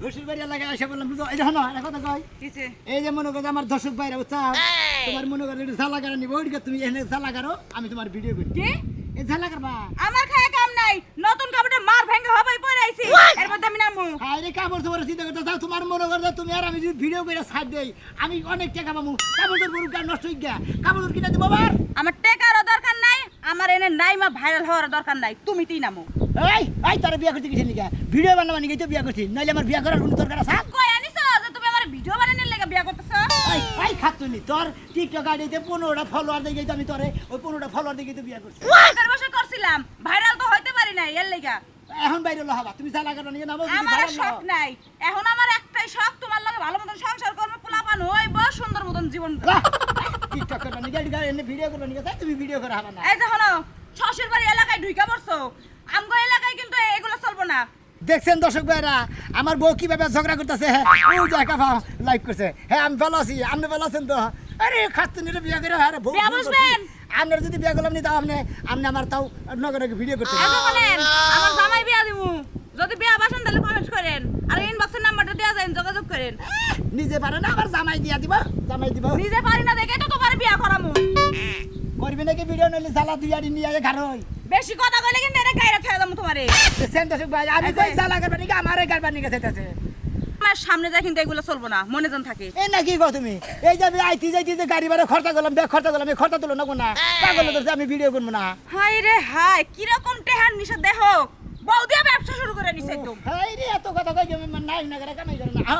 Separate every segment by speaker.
Speaker 1: শ্বশুর বাড়ি এলাকায় এসে বললাম বুঝো এই যে হনো একটা কথা কই?
Speaker 2: কিছে
Speaker 1: এই যে মনে করো আমার দর্শক ভাইরা বুঝছা? তোমার মনে করো একটু ঝালা কারও নিবো ওইদিকে তুমি এখানে ঝালা কারও আমি তোমার ভিডিও করি।
Speaker 2: কি?
Speaker 1: এই ঝালা কারবা?
Speaker 2: আমার খায় কাম নাই নতুন কাপড়ে মার ভেঙে হবাই পড়ে আইছি। এর মধ্যে আমি নামু।
Speaker 1: আরে কাপড় চোপড় চিন্তা করতে চাও? তোমার মনে করো তুমি আর আমি যদি ভিডিও করে ছাড় দেই আমি অনেক টাকা পাবো। কাপড় তোর গরু নষ্ট গিয়া কাপড় তোর কিনে দেবো আবার।
Speaker 2: আমার টেকারও দরকার নাই আমার এনে নাই মা ভাইরাল হওয়ার দরকার নাই তুমি তুই নামো।
Speaker 1: এই এই তোর বিয়া করতে গেছিলি গা ভিডিও বানাবা নিয়ে তো বিয়া করছি? নাইলে আমার বিয়া করার কোনো দরকার আছে?
Speaker 2: কই আনিছো? যে তুমি আমার ভিডিও বানানোর লাগা বিয়া করতেছো?
Speaker 1: এই এই খাতুনি তোর টিকটক আইডিতে পনেরোটা ফলোয়ার দেখে তো আমি তোরে ওই পনেরোটা ফলোয়ার দেখে তো বিয়া করছি।
Speaker 2: আগের বছর করছিলাম। ভাইরাল তো হইতে পারি নাই এর লাগা।
Speaker 1: এখন বাইরে হবা। তুমি ঝালা কারও নিয়ে নামো
Speaker 2: আমার শখ নাই। এখন আমার একটাই শখ তোমার লগে ভালো মতন সংসার করব পোলাপান হইব সুন্দর মতন জীবন
Speaker 1: টিকটক করবা ভিডিও করবা তুমি ভিডিও করে হবা না।
Speaker 2: এই যে হলো শ্বশুর বাড়ি এলাকায় ঢুইকা পড়ছো। আমগো এলাকায় কিন্তু এগুলো চলবো না।
Speaker 1: দেখছেন দর্শক ভাইরা আমার বউ কীভাবে ঝগড়া করতেছে হ্যাঁ? ও একা লাইভ করছে। হ্যাঁ আমি ভালো আছি আপনি ভালো আছেন তো? আরে খাতুনিরে বিয়া করে হ্যাঁ বউ? আপনার যদি বিয়া করলাম নি তাও আপনি আপনি আমার তাও নগরে ভিডিও করতে
Speaker 2: বলেন আমার জামাই বিয়া দিমু। যদি বিয়া বাসেন তাহলে কমেন্ট করেন। আর ইনবক্সের নাম্বারটা দেওয়া যায় যোগাযোগ করেন।
Speaker 1: নিজে পারে না আবার জামাই দিয়া দিব জামাই দিব।
Speaker 2: নিজে পারি না দেখে তো তোমার বিয়া করামু।
Speaker 1: করবি নাকি ভিডিও নইলে জ্বালা দুই আড়ি নিয়ে আয় ঘরই
Speaker 2: বেশি কথা কইলে কিন্তু এটা গাইরা ছেড়ে দাম তোমারে।
Speaker 1: দেখছেন ভাই আমি কই জ্বালা করবা নাকি আমারে করবা নিয়ে গেছে
Speaker 2: আমার সামনে যায় কিন্তু এগুলো চলবো না মনে জন থাকে।
Speaker 1: এই নাকি গো তুমি? এই যে আমি আইতি যাইতি যে গাড়ি ভাড়া খরচা করলাম ব্যাগ খরচা করলাম এই খরচা তুলো না না। পাগল ধরছে আমি ভিডিও করব না।
Speaker 2: হাই রে হাই কীরকম টেহার নিশা দেহ। বৌদিয়া ব্যবসা শুরু করে নিছে একদম।
Speaker 1: হাই রে এত কথা কই আমি নাই না করে কামাই করে না?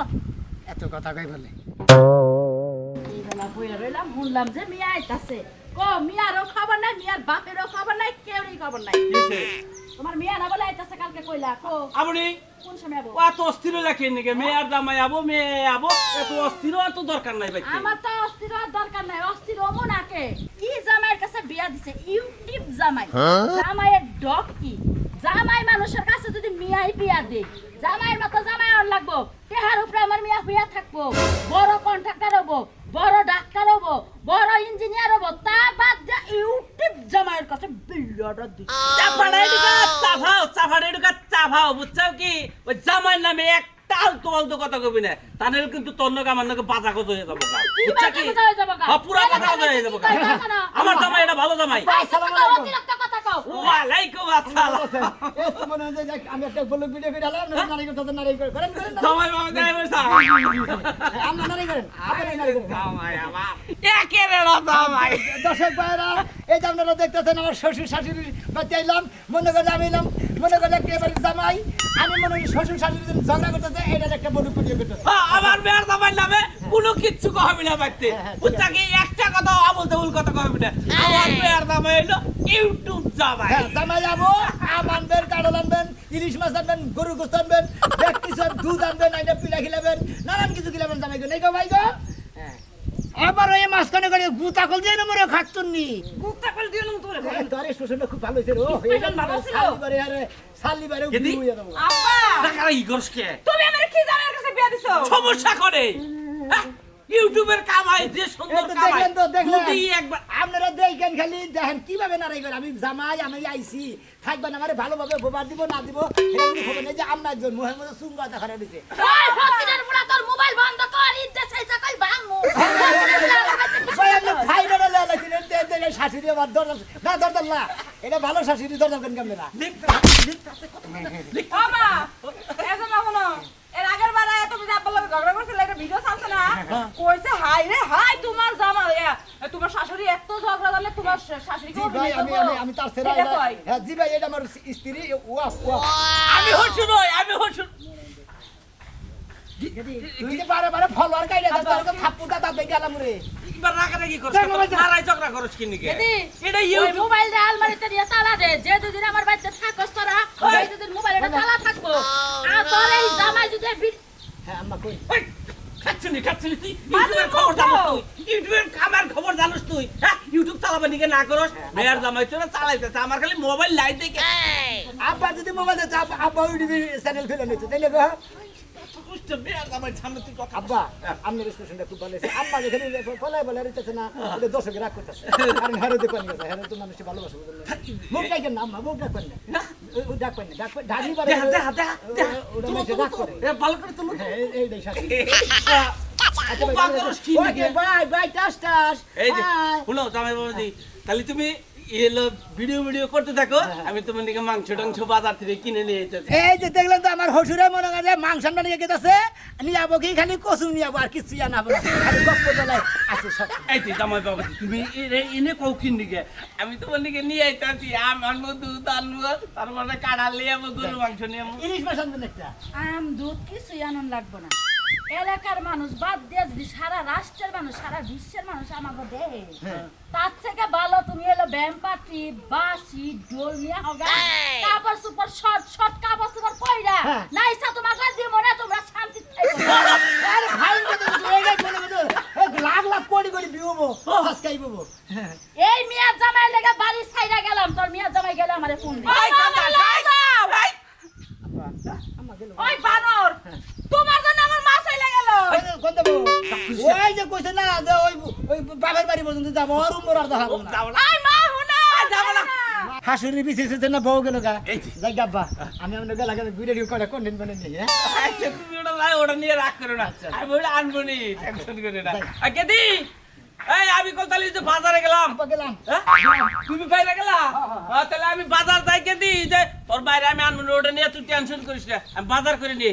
Speaker 1: এত কথা কই বলে?
Speaker 3: এইবেলা বইয়া রইলাম শুনলাম যে মিয়া আইতাছে। ক মিয়ারও খবর নাই মিয়ার বাপেরও খবর নাই কেউরই খবর নাই। তোমার মিয়া না বলে আইতাছে কালকে কইলা কো।
Speaker 4: আপনি
Speaker 3: কোন সময় আবো?
Speaker 4: এত অস্থির রাখেন নাকি মেয়ের দামাই আবো মেয়ে আবো এত অস্থির এত দরকার নাই ভাই
Speaker 3: আমার তো অস্থির হওয়ার দরকার নাই অস্থির হব নাকে কি? জামাইয়ের কাছে বিয়া দিছে ইউটিউব জামাই। জামাইয়ের ডক কি? জামাই মানুষের কাছে যদি মিয়াই বিয়া দে জামাইয়ের মতো জামাই আর লাগবো তেহার উপরে আমার মিয়া হইয়া থাকব বড় কন্ট্রাক্টর হব বড় ডাক্তার হব, বড় ইঞ্জিনিয়ার হব, তা বাদ দিয়ে ইউটিউব জামাইয়ের কাছে বিল্লাটা দি।
Speaker 4: চাফাড়াই ঢুকা চাফাও চাফাড়াই ঢুকা চাফাও বুঝছ কি? ওই জামাইয়ের নামে একটা আলতু আলতু কথা কবি না। তাহলে কিন্তু তোর আমার বাজা কত হয়ে যাব।
Speaker 3: কি কথা হয়ে যাব
Speaker 4: পুরা কত হয়ে যাব
Speaker 3: কথা?
Speaker 4: আমার জামাই এটা ভালো জামাই।
Speaker 1: আসসালামু
Speaker 3: কথা কও,
Speaker 1: আলাইকুম।
Speaker 3: অতিরিক্ত কথা কও।
Speaker 4: ওয়ালাইকুম আসসালাম।
Speaker 1: এই তো যে যাক, আমি একটা বলক ভিডিও করে আলাম নারী করতে নারী করে করেন করেন
Speaker 4: জামাই বাবা যাই বসা।
Speaker 1: আমরা নারী করেন আপনি নারী করেন
Speaker 4: জামাই আমার। একেরে না জামাই।
Speaker 1: দর্শক ভাইরা এই যে আপনারা দেখতেছেন আমার শ্বশুর শাশুড়ি বাচ্চা এলাম মনে করে আমি এলাম। মনে করে একটা এবারে জামাই? আমি মনে করি শ্বশুর শাশুড়ি ঝগড়া করতেছে এটার একটা বড় ভিডিও করতেছে
Speaker 4: হ্যাঁ, আমার মেয়ের জামাই নামে কোনো কিচ্ছু কহবি না
Speaker 1: হ্যাঁ,
Speaker 4: বুঝছা কি একটা কথা আবল তাবল কথা কহবি না। আমার মেয়ের জামাই হলো ইউটিউব জামাই।
Speaker 1: হ্যাঁ জামাই যাব আম আনবেন কাঁড়ল আনবেন ইলিশ মাছ আনবেন গরু গোস্ত আনবেন ব্যাগ দুধ আনবেন আইটা পিলা খিলাবেন নানান কিছু খিলাবেন জামাই গো নেই গো ভাই গো হ্যাঁ। আবার ওই মাঝখানে করে গুতা কল দিয়ে নম্বরে খাচ্ছুন নি
Speaker 2: কুত্তা কল দিও না তোরে
Speaker 1: দরে শোষণটা খুব ভালো হয়েছে রে ও
Speaker 2: ভালো ছিল।
Speaker 1: সালিবারে আরে সালিবারে
Speaker 4: কেদি?
Speaker 1: উড়িয়ে দেবো।
Speaker 2: আব্বা!
Speaker 4: টাকার ই করস কে?
Speaker 2: তুমি আমার কি জামাইয়ের কাছে বিয়া দিছো?
Speaker 4: সমস্যা করে। হ্যাঁ? ইউটিউবের কামাই যে সুন্দর
Speaker 1: এই তো
Speaker 4: কামাই।
Speaker 1: দেখলেন তো, দেখলেন।
Speaker 4: যদি একবার
Speaker 1: আপনারা দেখেন খালি দেখেন কীভাবে নারাই করে। আমি জামাই আমি আইছি। থাকবেন আমারে ভালোভাবে বোবার দিব না দিব কোনো খবর নেই যে আমরা একজন মুহের মধ্যে সুঙ্গা দেখা দিছে। আমি তার ভাই স্ত্রী
Speaker 4: আমি হচ্ছু
Speaker 1: তুই বারে বারে ফলোয়ার কাইরা দাও তোর থাপ্পু দাদা দেখে গেলাম রে
Speaker 4: একবার রাগারাগি করছ। নারাই ঝগড়া করছ কি নিকে এটা ইউটিউব
Speaker 3: মোবাইলটা আলমারিতে দিয়ে তালা দে যে দুদিন আমার বাড়িতে থাকস তোরা ওই দুদিন মোবাইলটা তালা থাকব
Speaker 4: খালি মোবাইল লাইট দেখে
Speaker 1: আব্বা যদি মোবাইল দিতে চ্যানেল খুলে নিত তাইলে
Speaker 4: সামনে তুই কথা
Speaker 1: আব্বা খুব ভালো যেখানে বলে রিতেছে না রাগ করতেছে। কারণ তো মানুষকে ভালোবাসে বুঝলেন? মুখ ডাকেন না আম্মা মুখ না। পারে
Speaker 4: দেখা দেখা
Speaker 1: ওটা। করে।
Speaker 4: ভালো করে
Speaker 1: এই- আচ্ছা ভাই, টাস টাস।
Speaker 4: এই যে। জামাই বাবাজি তাহলে তুমি এলো ভিডিও ভিডিও করতে থাকো। আমি তোমার দিকে মাংস টাংস বাজার থেকে কিনে নিয়ে যেতেছি
Speaker 1: এই যে দেখলেন তো আমার হসুরে মনে করে মাংস নিয়ে গেছে নিয়ে যাব কি? খালি কসুম নিয়ে যাব আর কিছু আনাবো খালি গপ্প দলাই আছে সব।
Speaker 4: এই যে জামাই বাবাজি তুমি এনে কৌকিন দিকে আমি তোমার দিকে নিয়ে আইতাছি আম আনব দুধ আনব তার মানে কাড়া লিয়ে যাব গরু মাংস নিয়ে যাব
Speaker 1: ইলিশ মাছ একটা?
Speaker 3: আম দুধ কিছুই আনন্দ লাগবে না। এলাকার মানুষ বাদ দিয়ে যদি সারা রাষ্ট্রের মানুষ সারা বিশ্বের মানুষ আমাকে দেয় তার থেকে ভালো তুমি এলো ব্যাম্পাটি বাসি ডোল নিয়ে হগা। কাপড় সুপার শর্ট শর্ট কাপড় সুপার কইরা
Speaker 1: হ্যাঁ।
Speaker 3: নাইসা তোমাকে দিয়ে মনে তোমরা শান্তি
Speaker 1: এই গাই কত এক লাখ লাখ কোটি কোটি বিউবো সাবস্ক্রাইব
Speaker 3: এই মিয়া জামাই লেগে বাড়ি ছাইরা গেলাম তোর মিয়া জামাই গেলে আমারে ফোন
Speaker 5: ওই বানর তোমার জন্য আমার মাছ হইলে গেল
Speaker 1: কোন দেবো আমি আমরা গেলা গেলে ভিডিও করে কন্টেন্ট বানিয়ে নিই
Speaker 4: তুমি ওটা লাই ওটা নিয়ে রাগ করো না আমি ওটা আনব নি টেনশন করে না আর কেদি এই আমি কলতালি যে বাজারে গেলাম
Speaker 1: গেলাম?
Speaker 4: তুমি বাইরে গেলা হ্যাঁ, তাহলে আমি বাজার যাই কেদি যে তোর বাইরে আমি আনব ওটা নিয়ে তুই টেনশন করিস না আমি বাজার করে নিয়ে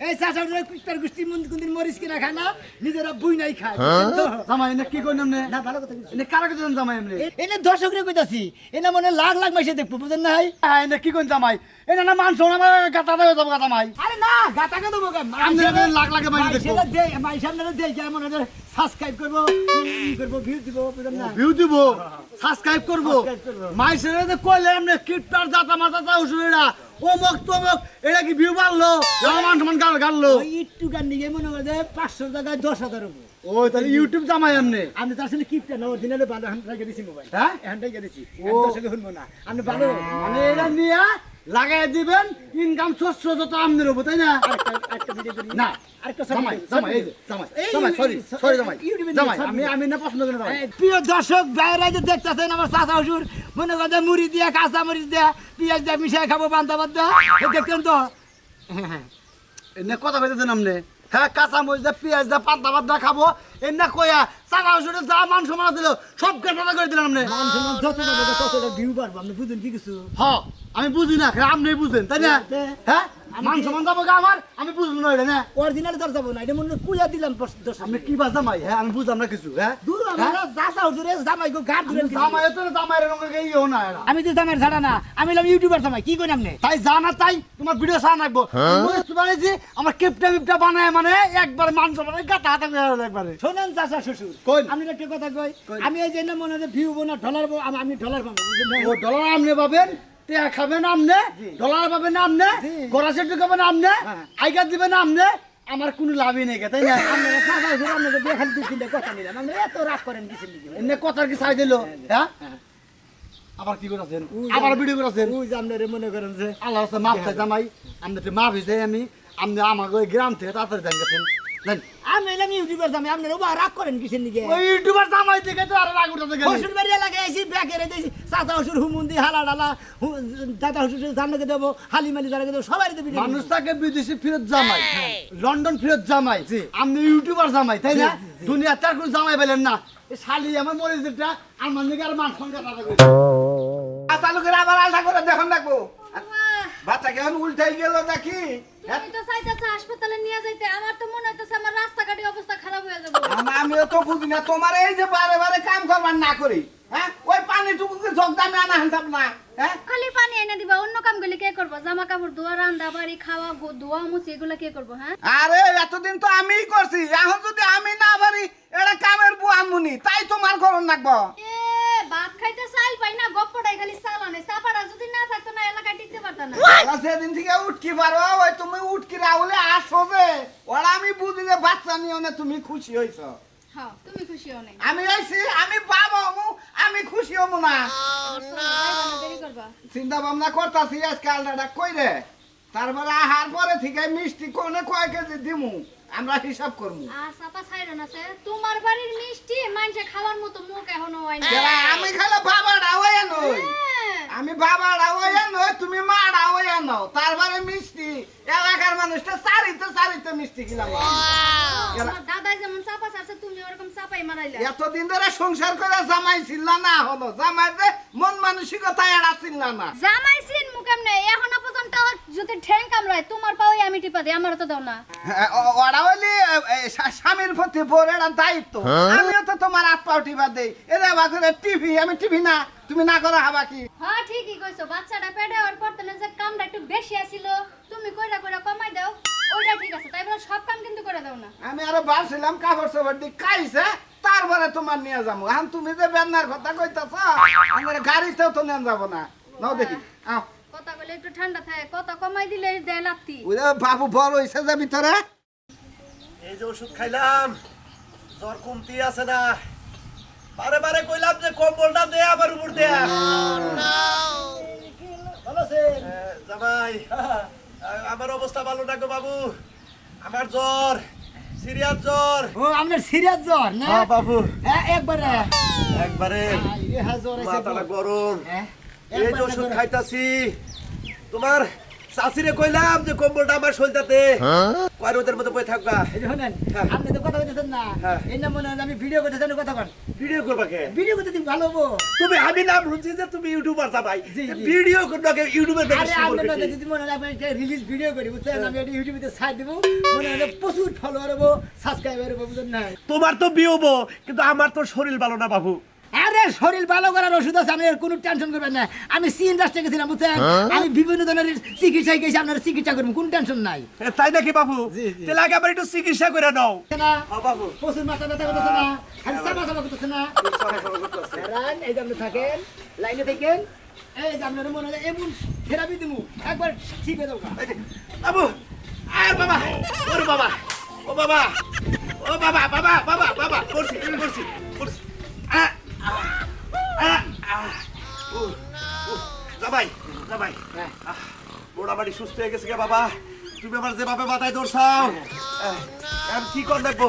Speaker 1: এই হসুর কুত্তার গোষ্ঠী মন্দির মরিচ কিনা খায় না নিজেরা বুই নাই খায়। বুঝছেন
Speaker 6: জামাই এনে কি কই নামনে
Speaker 1: না ভালো কথা
Speaker 6: এনে কারা কইতাম জামাই এমনে
Speaker 1: এনে দর্শক রে কইতাছি এনে মনে লাখ লাখ মাসে দেখব বুঝেন না ভাই
Speaker 6: হ্যাঁ এনে কি কই জামাই? এনে না মান শোনা গাতা দেবে যাব জামাই।
Speaker 1: আরে না দেবো
Speaker 6: আমি এনে লাখ লাখ মাইনে দেখব।
Speaker 1: মাইসেরা দেই মাইসার নারে দেই কেমন সাবস্ক্রাইব করব করব ভিউ দিব বুঝেন না
Speaker 6: ভিউ দিব? সাবস্ক্রাইব করব।
Speaker 1: Subscribe করব।
Speaker 6: মাই সেরে যে কইলে এমনে কিপটার জাতা মাথা তা উসুরিরা ও মক তো মক এটা কি ভিউ বাড়লো? আমার মান গাল গাললো
Speaker 1: একটু গান নিয়ে মনে করে পাঁচশো টাকায় দশ হাজার
Speaker 6: তাহলে ইউটিউব জামাই
Speaker 1: আমি কিপটা না অরিজিনালে ভালো হ্যান্ড দিছি মোবাইল
Speaker 6: হ্যাঁ?
Speaker 1: হ্যান্ড দিছি। শুনব না। ভালো
Speaker 6: মানে এটা নিয়ে লাগাই দিবেন ইনকাম সোর্স যত আমনের হব তাই না? না
Speaker 1: প্রিয় দর্শক বাইরে যে দেখতেছেন আমার চাচা হুজুর মনে কথা মুড়ি দিয়া কাঁচা মরিচ দিয়া পেঁয়াজ দিয়া মিশাই খাব বান্ধা বান্ধা দেখতেন তো?
Speaker 6: এনে কথা কইতেছেন আমনে হ্যাঁ কাঁচা মরিচ দা পেঁয়াজ দা ভাত দা খাব। এনে কইয়া চাকা শুনে যা মান সমান দিল সব কেটে করে দিলেন আমনে
Speaker 1: মান সম্মান যত ততটা ভিউ পারব। আপনি বুঝেন কি কিছু?
Speaker 6: হ আমি বুঝি না আপনি বুঝেন তাই না?
Speaker 1: দে-
Speaker 6: হ্যাঁ মান যাব আমার? আমি বুঝব না এটা না।
Speaker 1: অরিজিনাল দর যাব না এটা মনে হয় কুইয়া দিলাম
Speaker 6: আমি কি বাস জামাই? হ্যাঁ আমি বুঝলাম না কিছু হ্যাঁ?
Speaker 1: দূর আমরা চাচা হুজুরে জামাই গো ঘাট দূরে
Speaker 6: জামাই তো জামাই এরকম ইও না এরা।
Speaker 1: আমি তো জামাই ছাড়া না আমি হলাম ইউটিউবার জামাই কি করি আপনি?
Speaker 6: তাই জানা তাই তোমার ভিডিও সারা রাখব। বুঝতে পারছি আমার কেপটা বিপটা বানায় মানে একবার মান সমান গাতা হাতে করে একবারে।
Speaker 1: শোনেন চাচা শ্বশুর
Speaker 6: কই?
Speaker 1: আমি একটা কথা কই
Speaker 6: কই?
Speaker 1: আমি এই যে মনে ভিউ বোনা ডলার আমি আমি ডলার পাবো।
Speaker 6: ও ডলার আমনে পাবেন? টেয়া খাবেন আমনে ডলার পাবেন আমনে
Speaker 1: জি।
Speaker 6: গড়া সেটু খাবেন আমনে
Speaker 1: হ্যাঁ।
Speaker 6: আইকার দিবেন আমনে আমার কোনো লাভই নেই তাই না?
Speaker 1: কথা নিলাম এত রাগ করেন কিছু লিখে
Speaker 6: এনে কথার কি চাই দিল? হ্যাঁ আবার কি করেছেন? আবার ভিডিও করেছেন?
Speaker 1: ওই যে আপনারা মনে করেন যে
Speaker 6: আল্লাহ মাফ চাই জামাই মাফ হয়েছে আমি আপনি আমার ওই গ্রাম থেকে তাড়াতাড়ি জান গেছেন। জান
Speaker 1: আমি এলাম ইউটিউবার জামাই আপনারা ওবা রাগ করেন
Speaker 6: ওই ইউটিউবার জামাই তো আর রাগ উঠাতে গেলে
Speaker 1: শ্বশুর বাড়ি এলাকায় এসে ব্যাগে দিয়েছি চাচা শ্বশুর হুমুন্দি হালা ডালা দাদা শ্বশুর জানলাকে দেবো হালিমালি জানলাকে দেবো সবাই তো ভিডিও
Speaker 6: মানুষ তাকে বিদেশি ফেরত জামাই। লন্ডন ফিরত জামাই। আপনি ইউটিউবার জামাই তাই না? দুনিয়াতে আর কোনো জামাই পেলেন না। এ শালি আমার মরে যেটা আমার দিকে আর মান তাদের
Speaker 7: চালু করে আবার আলটা করে দেখুন দেখব বাচ্চা কেমন উল্টাই গেল দেখি।
Speaker 8: তুমি তো চাইতেছো হাসপাতালে নিয়ে যাইতে আমার তো মনে হইতেছে আমার রাস্তাঘাটে অবস্থা খারাপ হয়ে যাবে
Speaker 7: আম- আমিও তো বুঝি না। তোমার এই যে বারে বারে কাম করবার না করি হ্যাঁ? ওই পানিটুকুকে যোগ আনা হান্তাম না হ্যাঁ?
Speaker 8: খালি পানি এনে দিবা অন্য কামগুলি কে করব? জামা কাপড় ধোয়া রান্দা বাড়ি খাওয়া ধোয়া মুছি এগুলো কে করব হ্যাঁ?
Speaker 7: আরে এতদিন তো আমিই করছি। এখন যদি আমি না পারি এটা কামের বুয়া মুনি তাই তোমার করণ লাগবো।
Speaker 8: ভাত খাইতে চাল পাই না গপ্পটাই খালি চালানে চাপাটা যদি না থাকতো না এলাকায় টিকতে পারতো না।
Speaker 7: ওরা সেদিন থেকে উঠকি পারো ওই তুমি উঠকি রাহুলে আসো যে। ওরা আমি বুঝি যে বাচ্চা নিয়ে না তুমি খুশি হয়েছ
Speaker 8: হ্যাঁ তুমি খুশি হও নাই।
Speaker 7: আমি আমি বাবা হমু আমি খুশি হমু না। চিন্তা ভাবনা করতাছি আজকে আলদাটা কই রে তারপরে আহার পরে থেকে মিষ্টি কোনে কয় কেজি দিমু? আমরা হিসাব করব।
Speaker 8: আর সাপা ছাইরো না স্যার। তোমার বাড়ির মিষ্টি মানুষে খাওয়ার মতো মুখ এখনও হয় না
Speaker 7: আমি খালা হইয়া নই।
Speaker 8: হ্যাঁ।
Speaker 7: আমি বাবা হইয়া নই তুমি মাটা হইয়া নাও। তারপরে মিষ্টি। এলাকার মানুষটা সারিতে সারিতে মিষ্টি
Speaker 8: তোমার দাদাই যেমন চাপা তুমি ওরকম চাপাই মারাইলা।
Speaker 7: এতদিন ধরে সংসার করে জামাই ছিল না হলো। জামাই যে মন মানসিকতা এড়া ছিল না।
Speaker 8: জামাই মুখ এমনে এখনও পর্যন্ত যদি ঠ্যাং কামড়ায় তোমার পাওই আমি টিপা দিই আমার তো দাও না।
Speaker 7: হ্যাঁ, ওরা স্বা- স্বামীর প্রতি এটা দায়িত্ব। আমিও তো তোমার হাত পাও টিপা দেই। এরা বাকুরে টিভি আমি টিভি না। তুমি না করো হাবা কি?
Speaker 8: হ্যাঁ ঠিকই কইছো। বাচ্চাটা পেটে ওর পর তেলে যে কামটা একটু বেশি আছিল। তুমি কইরা কইরা কমাই দাও। ওইটা ঠিক আছে তাই বলে সব কাম কিন্তু করে দাও না।
Speaker 7: আমি আরও বাড়ছিলাম কাপড় চোপড় দিয়ে খাইছে তারপরে তোমার নিয়ে যাব। এখন তুমি যে বেন্নার কথা কইতাছ আমার গাড়িতেও তো নিয়ে যাব না। নাও দেখি আও।
Speaker 8: কথা বলে একটু ঠান্ডা থাকে কথা কমাই দিলে দেয় লাত্তি।
Speaker 7: ওই যে বাবু বড় হইছে যে ভিতরে।
Speaker 9: এই যে ওষুধ খাইলাম জ্বর কমতি আছে না। বারে বারে কইলাম যে কম্বলটা দে আবার উপর দে ভালো আছেন জামাই আ- আমার অবস্থা ভালো না গো বাবু। আমার জ্বর সিরিয়াস জ্বর।
Speaker 1: ও আপনার সিরিয়াস জ্বর না?
Speaker 9: হ্যাঁ বাবু।
Speaker 1: হ্যাঁ একবারে।
Speaker 9: একবারে।
Speaker 1: হাজার এসে
Speaker 9: মাথাটা গরম।
Speaker 1: হ্যাঁ
Speaker 9: এই যে ওষুধ। খাইতাছি। তোমার শাশুড়ে কইলাম যে কম্বলটা আমার শরীরটাতে। কয় রোদের মধ্যে বই থাকবা?
Speaker 1: এই যে শোনেন,
Speaker 9: হ্যাঁ।
Speaker 1: আপনি তো কথা বলতেছেন না।
Speaker 9: হ্যাঁ।
Speaker 1: এই না মনে হয় আমি ভিডিও করতেছেন কথা কন
Speaker 9: ভিডিও করবা কে?
Speaker 1: ভিডিও করতে দিন ভালো হব।
Speaker 9: তুমি আমি নাম শুনছি যে তুমি ইউটিউবার ভাই।
Speaker 1: জি, জি।
Speaker 9: ভিডিও করবা কে? ইউটিউবে দেখে
Speaker 1: আরে আপনি না? যদি মনে হয় একটা রিলিজ ভিডিও করি বুঝছেন? আমি এটা ইউটিউবে ছাড় দেবো। মনে হয় প্রচুর ফলোয়ার হব সাবস্ক্রাইবার হব বুঝছেন না?
Speaker 9: তোমার তো বিয়ে হব কিন্তু আমার তো শরীর ভালো না বাবু।
Speaker 1: আরে শরীর ভালো করার ওষুধ আছে আপনি কোনো টেনশন করবেন না। আমি সি ইন্ডাস্ট্রি গেছিলাম বুঝছেন? আমি বিভিন্ন ধরনের চিকিৎসায় গেছি আপনার চিকিৎসা করব কোনো টেনশন নাই।
Speaker 9: তাই নাকি বাবু। তাহলে আগে আবার একটু চিকিৎসা করে নাও।
Speaker 1: না
Speaker 9: হ্যাঁ, বাবু
Speaker 1: প্রচুর মাথা ব্যথা করতেছে না খালি চাপা চাপা করতেছে না। এই যে আপনি থাকেন লাইনে থাকেন। এই যে আপনার মনে হয় এমন থেরাপি দিমু একবার ঠিক হয়ে যাব
Speaker 9: বাবু আর বাবা ওরে বাবা। ও বাবা ও বাবা বাবা বাবা বাবা করছি করছি করছি। মোটামুটি সুস্থ হয়ে গেছে গে বাবা। তুমি আমার যেভাবে মাথায় ধরছাও আমি কি কর দেখব?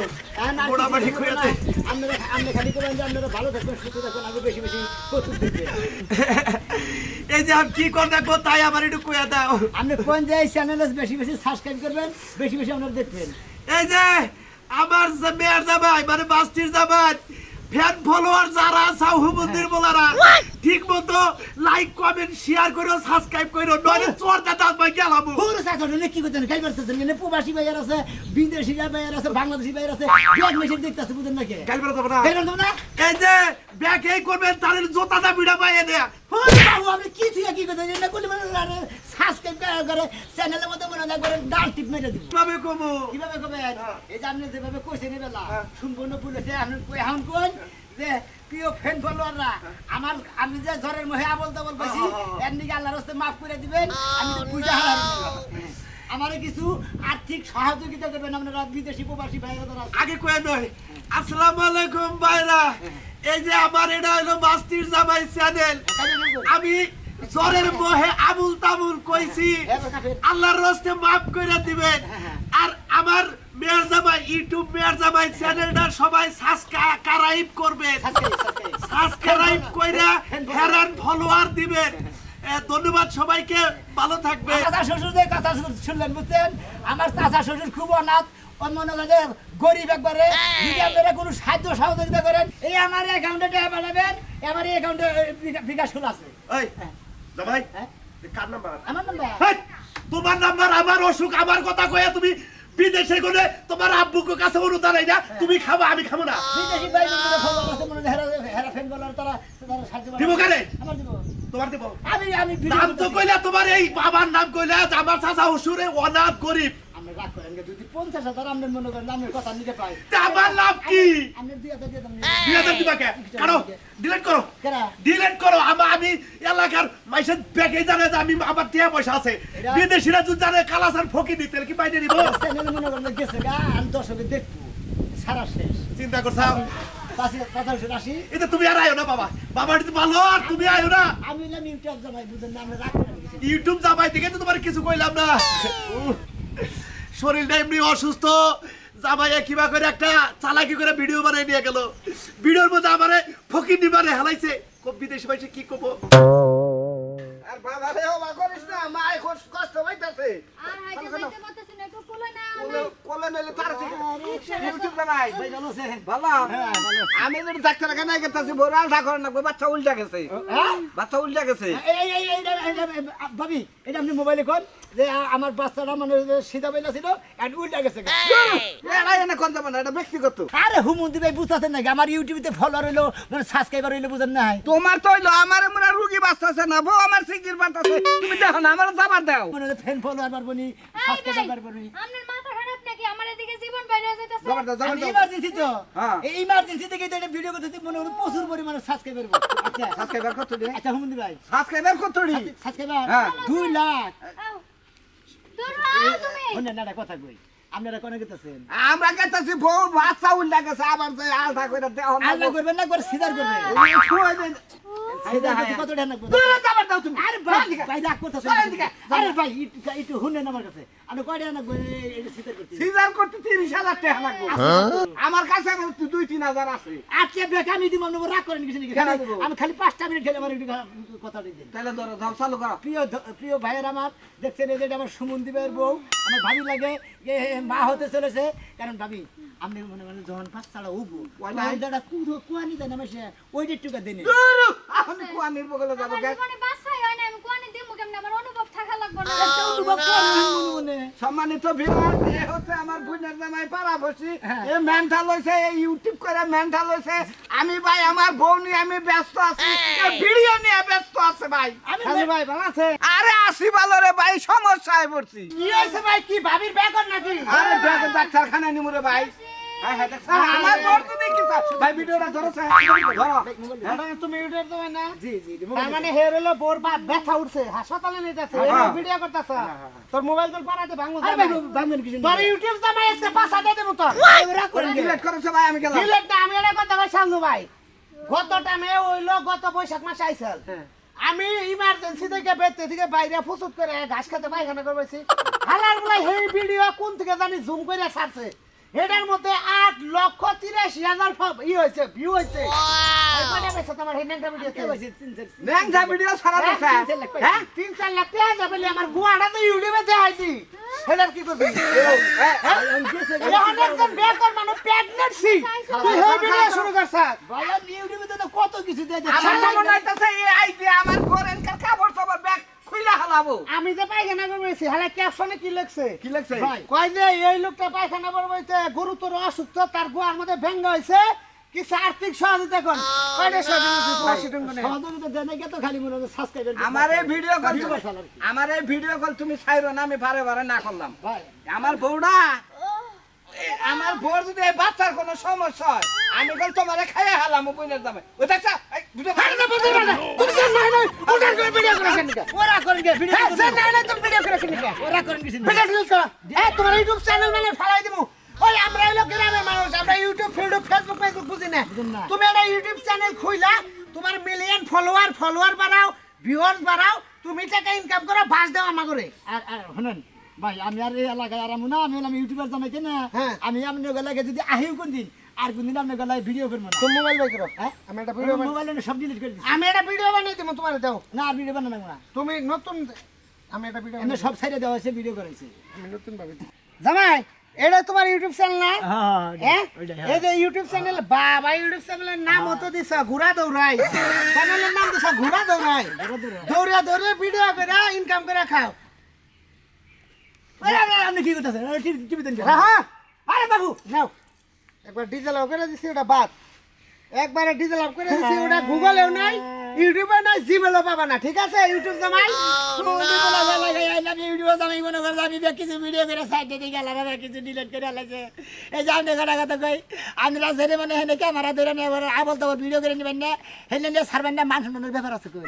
Speaker 9: মোটামুটি খুঁড়েছে।
Speaker 1: আপনারা আপনি খালি করবেন যে আপনারা ভালো থাকবেন সুস্থ থাকবেন আগে বেশি বেশি দেখবেন
Speaker 9: এই যে আমি কি কর দেখব তাই আমার একটু দাও।
Speaker 1: আপনি কোন যে চ্যানেলে বেশি বেশি সাবস্ক্রাইব করবেন বেশি বেশি আপনারা দেখবেন।
Speaker 9: এই যে আমার যে মেয়ের জামাই মানে বাস্তির জামাই ফ্যান ফলোয়ার যারা সাহুমন্দির বলারা ঠিক মতো লাইক কমেন্ট শেয়ার করো সাবস্ক্রাইব করো নয় চোর দাদা
Speaker 1: পুরো কি করতেন খাই পারতেছেন এনে প্রবাসী ভাইয়ার আছে বিদেশি ভাইয়ার আছে বাংলাদেশি ভাইয়ার আছে ব্যাগ মেশিন দেখতেছে বুঝেন
Speaker 9: কাল বেরো যাব না।
Speaker 1: খাই না?
Speaker 9: এই যে ব্যাগ এই করবেন তাদের জোতাটা বিড়া পাই এনে
Speaker 1: বাবু, আপনি কি থেকে কি করতেন করলে মানে সাবস্ক্রাইব করে চ্যানেলের মধ্যে মনে হয় একবারে ডাল টিপ মেরে দিব।
Speaker 9: কীভাবে কমু
Speaker 1: কীভাবে করবেন? এই যে আপনি যেভাবে কইছেন এই সম্পূর্ণ ভুল আপনি এখন কোন যে প্রিয় ফ্যান ফলোয়াররা আমার আমি যে জ্বরের মহে আবল তাবল কইছি এর নিকে আল্লাহর রাস্তে মাফ করে দিবেন আমি তো পূজা আমার কিছু আর্থিক সহযোগিতা করবেন আপনারা বিদেশি প্রবাসী ভাইরা
Speaker 9: আগে কয়ে নয় আসসালামু আলাইকুম ভাইরা। এই যে আমার এটা হলো বাস্তির জামাই চ্যানেল? আমি জ্বরের মোহে আবুল তাবুল কইছি আল্লাহর রস্তে মাফ করে দিবেন। আর আমার মেয়ের জামাই ইউটিউব মেয়ের জামাই চ্যানেলটা সবাই সাবস্ক্রাইব করবেন
Speaker 1: সাবস্ক্রাইব,
Speaker 9: কইরা হেরান ফলোয়ার দিবেন ধন্যবাদ সবাইকে ভালো থাকবেন
Speaker 1: চাচা শ্বশুর যে কথা শুনলেন বুঝছেন? আমার চাচা শ্বশুর খুব অনাথ মনে করেন গরিব একবারে। যদি আপনারা কোনো সাহায্য সহযোগিতা করেন এই আমার অ্যাকাউন্টে টাকা পাঠাবেন আমার এই অ্যাকাউন্টে বিকাশ খোলা আছে।
Speaker 9: এই জামাই
Speaker 1: হ্যাঁ?
Speaker 9: কার নাম্বার
Speaker 1: আমার নাম্বার
Speaker 9: তোমার নাম্বার আমার অসুখ আমার কথা কয়ে তুমি বিদেশে গেলে তোমার আব্বুকে কাছে অনুদান এই না তুমি খাবা আমি খাব না।
Speaker 1: বিদেশি ভাই বন্ধুরা ফলো আছে মনে হেরা হেরা ফ্যান বলার তারা তারা সাহায্য
Speaker 9: দিব কারে?
Speaker 1: আমার দিব।
Speaker 9: তোমার দেব।
Speaker 1: আমি আমি
Speaker 9: নাম তো কইলা তোমার এই বাবার নাম কইলা আমার চাচা হুসুরে অনাথ গরিব।
Speaker 1: রাগ করেন না, যদি পঞ্চাশ হাজার আপনার মনে করেন আপনার কথা নিতে পাই।
Speaker 9: তা আমার লাভ কি?
Speaker 1: আপনি দুই হাজার দিয়ে দেন
Speaker 9: দুই হাজার দিবা কে? কারও? ডিলিট করো।
Speaker 1: কেরা?
Speaker 9: ডিলিট করো। আমার আমি এলাকার মাইসের ব্যাগে জানে যে আমি আমার টিয়া পয়সা আছে।
Speaker 1: এরা-
Speaker 9: বিদেশিরা যদি জানে কালাসার ফকি দিতে কি বাইরে নিব?
Speaker 1: চ্যানেলে মনে করেন যে গেছে গা আমি দর্শকের দেখব। সারা শেষ।
Speaker 9: চিন্তা করছাম
Speaker 1: চাচি চাচা হচ্ছে রাশি
Speaker 9: এটা তুমি আর আয়ো না বাবা। বাবা ভালো আর তুমি আয়ো না।
Speaker 1: আমি ইউটিউব জামাই বুঝেন না আমরা রাগ
Speaker 9: ইউটিউব জামাই থেকে তো তোমার কিছু কইলাম না। শরীরটা এমনি অসুস্থ। জামাইয়া কিবা করে একটা চালাকি করে ভিডিও বানাই নিয়ে গেল। ভিডিওর মধ্যে আমারে ফকির নিবারে হেলাইছে। খুব বিদেশি ভাইসে কি করব
Speaker 7: আর বাবা রে ওবা করিস না মা কষ্ট কষ্ট হইতাছে
Speaker 8: আর হাইতে যাইতে
Speaker 7: আমি যদি ডাক্তার বড় আলটা করে না বাচ্চা উল্টা গেছে।
Speaker 1: হ্যাঁ?
Speaker 7: বাচ্চা উল্টা গেছে।
Speaker 1: ভাবি এটা আপনি মোবাইলে কোন যে আমার বাচ্চাটা মানে যে সিধা বেলা ছিল আর উল্টা গেছে
Speaker 7: এটা এনে কোন যাবে না এটা ব্যক্তিগত।
Speaker 1: আরে হুমন্দি ভাই বুঝতেছেন নাকি আমার ইউটিউবে ফলোয়ার হইল মানে সাবস্ক্রাইবার হইল বুঝেন নাই।
Speaker 7: তোমার তো হইল আমার মনে রুগী বাঁচতেছে না বউ আমার সিকির বাঁচতেছে। তুমি দেখো না আমার যাবার দাও।
Speaker 1: মানে ফ্যান ফলোয়ার পারব নি সাবস্ক্রাইবার পারব নি।
Speaker 8: আপনার মাথা খারাপ নাকি আমার এদিকে জীবন বাইরে যাইতেছে?
Speaker 7: যাবার দাও
Speaker 1: ইমার্জেন্সি তো।
Speaker 7: হ্যাঁ।
Speaker 1: এই ইমার্জেন্সি থেকে এটা ভিডিও করতে মনে হলো প্রচুর পরিমাণে সাবস্ক্রাইবার আচ্ছা।
Speaker 7: সাবস্ক্রাইবার কত দিন
Speaker 1: আচ্ছা ভাই।
Speaker 7: সাবস্ক্রাইবার কত দিন
Speaker 1: সাবস্ক্রাইবার
Speaker 7: হ্যাঁ।
Speaker 1: লাখ।
Speaker 8: দূর হও তুমি।
Speaker 1: শুনে না কথা কই। আপনারা কোনে গেতেছেন
Speaker 7: আমরা গেতেছি বউ বাচ্চা উল্টা গেছে আবার যে আলটা করে দেহ না
Speaker 1: করবেন না করে সিজার করবেন। আমার কাছে
Speaker 7: দুই তিন হাজার আছে।
Speaker 1: আচ্ছা বেক আমি দিব রাগ করেন কিছু
Speaker 7: দিব?
Speaker 1: আমি খালি পাঁচটা মিনিট খেলে আমার কথা
Speaker 7: তাহলে ধরো চালু করো।
Speaker 1: প্রিয় প্রিয় ভাইয়ের আমার দেখছেন এই যে আমার সুমন্দি দিবের বউ। আমার ভাবি লাগে যে মা হতে চলেছে। কারণ ভাবি আপনি মনে মনে যখন উবু
Speaker 7: নাই।
Speaker 1: ওইটা কুধো কুয়ানি দেন আমার সে ওইটা একটু দেন
Speaker 7: আমি কুয়ানির বগলে যাব
Speaker 8: বাচ্চাই হয় না আমি কোয়ানি দিমু কেমনে? আমার অনুভব থাকা লাগবে না।
Speaker 1: অনুভব করেন
Speaker 7: সম্মানিত ভিউয়ার এ হচ্ছে আমার বোনের জামাই পাড়া বসি। এ মেন্টাল হইছে এই ইউটিউব করে মেন্টাল হইছে। আমি ভাই আমার বউ নিয়ে আমি ব্যস্ত আছি। ভিডিও নিয়ে ব্যস্ত আছে ভাই।
Speaker 1: আমি
Speaker 7: ভাই ভালো আছে? আরে আসি ভালো রে ভাই সমস্যায় পড়ছি।
Speaker 1: কি হয়েছে ভাই কি ভাবির বেকর নাকি?
Speaker 7: আরে দেখো ডাক্তারখানায় নিমু রে ভাই। হ্যাঁ হ্যাঁ
Speaker 10: তার
Speaker 7: হ্যাঁ।
Speaker 10: মোবাইল তোর পাড়াতে ইউটিউব জামাই। আজকে পাঁচা দিয়ে দেবো তোর।
Speaker 7: আমি
Speaker 10: এটা কথা ভাই। গত টাইমে গত বৈশাখ মাসে আইসাল। আমি ইমার্জেন্সি থেকে বেতে থেকে বাইরে ফুসুত করে ঘাস খেতে পায়খানা করবেছি হালার ভিডিও কোন থেকে জানি জুম করে ছাড়ছে। এটার মধ্যে আট লক্ষ তিরাশি হাজার ই হয়েছে ভিউ হয়েছে?
Speaker 1: তিন চার-
Speaker 10: হ্যাঁ,
Speaker 7: দেখা
Speaker 10: তিন চার লাখ টাকা যাবে আমার গুয়াটা তো ইউটিউবে দেখাইছি। সেটার কি করবি? এখন বেকার মানুষ প্রেগনেন্সি তুই এই ভিডিও শুরু করছ
Speaker 1: ভাই, ইউটিউবে তো কত কিছু দিয়ে
Speaker 7: আমার। মনে হইতাছে এই আইডিয়া আমার ফরেনকার কাপড় চাপড় ব্যাগ খুইলা হালাবো।
Speaker 10: আমি যে পায়খানা করবেছি হালে ক্যাপশনে কি লিখছে?
Speaker 7: কি লাগছে
Speaker 10: কয় যে এই লোকটা পায়খানা করবেছে গুরুতর অসুস্থ তার গোয়ার মধ্যে ভেঙ্গ হয়েছে কিছু আর্থিক সহযোগিতা
Speaker 7: আমার এই ভিডিও কল
Speaker 1: ভিডিও কল আর
Speaker 7: আমার এই ভিডিও কল তুমি ছাইরো না আমি বারে বারে না করলাম।
Speaker 1: ভাই,
Speaker 7: আমার বউটা আমার বউর যদি বাচ্চার কোনো সমস্যা হয় আমি কল তোমারে খাইয়ে হালাম বইনের দামে ওই দেখছা? দুটো
Speaker 10: আরে না বলতে না তুমি যে নাই নাই উল্টা করে ভিডিও করে কেন
Speaker 1: ওরা করেন কে? ভিডিও
Speaker 10: হ্যাঁ
Speaker 1: করেন
Speaker 10: যে
Speaker 1: কে?
Speaker 10: নাই নাই তুমি ভিডিও করে কেন
Speaker 1: ওরা করেন কিছু
Speaker 10: ভিডিও ডিলিট করো হ্যাঁ তোমার ইউটিউব চ্যানেল মানে ফেলাই ওই আমরা হইল গ্রামের মানুষ আমরা ইউটিউব ফেসবুক ফেসবুক ফেসবুক বুঝি না। তুমি একটা ইউটিউব চ্যানেল খুইলা তোমার মিলিয়ন ফলোয়ার ফলোয়ার বাড়াও ভিউয়ার্স বাড়াও তুমি টাকা ইনকাম করো বাস দাও আমা করে
Speaker 1: আর আর শুনেন ভাই আমি আর এই এলাকায় আর আমু না আমি হলাম ইউটিউবার জামাইতে না?
Speaker 10: হ্যাঁ।
Speaker 1: আমি আপনার গলাকে যদি আহিও কোন দিন আর কোন দিন আপনার গলায় ভিডিও করব না।
Speaker 10: তুমি মোবাইল বাই করো
Speaker 1: হ্যাঁ?
Speaker 10: আমি একটা ভিডিও
Speaker 1: মোবাইলে সব ডিলিট করে
Speaker 10: আমি একটা ভিডিও বানাই দেবো তোমার দাও।
Speaker 1: না আর ভিডিও বানানো না।
Speaker 10: তুমি নতুন আমি একটা ভিডিও
Speaker 1: এমনি সব সাইডে দেওয়া হয়েছে ভিডিও করেছে
Speaker 10: আমি নতুন ভাবে। জামাই এটা তোমার ইউটিউব চ্যানেল না? হ্যাঁ
Speaker 1: ওইটাই,
Speaker 10: এই যে ইউটিউব চ্যানেল বাবা ইউটিউব চ্যানেলের নাম হতো দিছ ঘোড়া দৌড়াই। চ্যানেলের নাম দিছ ঘোড়া দৌড়াই। দৌড়া দৌড়ে ভিডিও করে ইনকাম করে খাও।
Speaker 1: আপনি কি করতেছেন? টিভি টিভি দেন
Speaker 10: হ্যাঁ হ্যাঁ। আরে বাবু! নাও। একবার ডিজেল অফ করে দিছি ওটা বাদ। একবারে ডিজেল অফ করে দিছি ওটা গুগলেও নাই ইউটিউবে নাই জিমেলও পাবা না ঠিক আছে? ইউটিউব জামাই?
Speaker 1: ভিডিও জামাই মনে করে আমি বেশ কিছু ভিডিও করে সাইডে দিয়ে গেলাম কিছু ডিলিট করে আলাইছে। এই যে আপনি কথা কথা কই আমরা মানে হেনে ক্যামেরা ধরে নিয়ে আবল তাবল ভিডিও করে নেবেন না হেলে নিয়ে সারবেন না মান সম্মানের ব্যাপার আছে কই।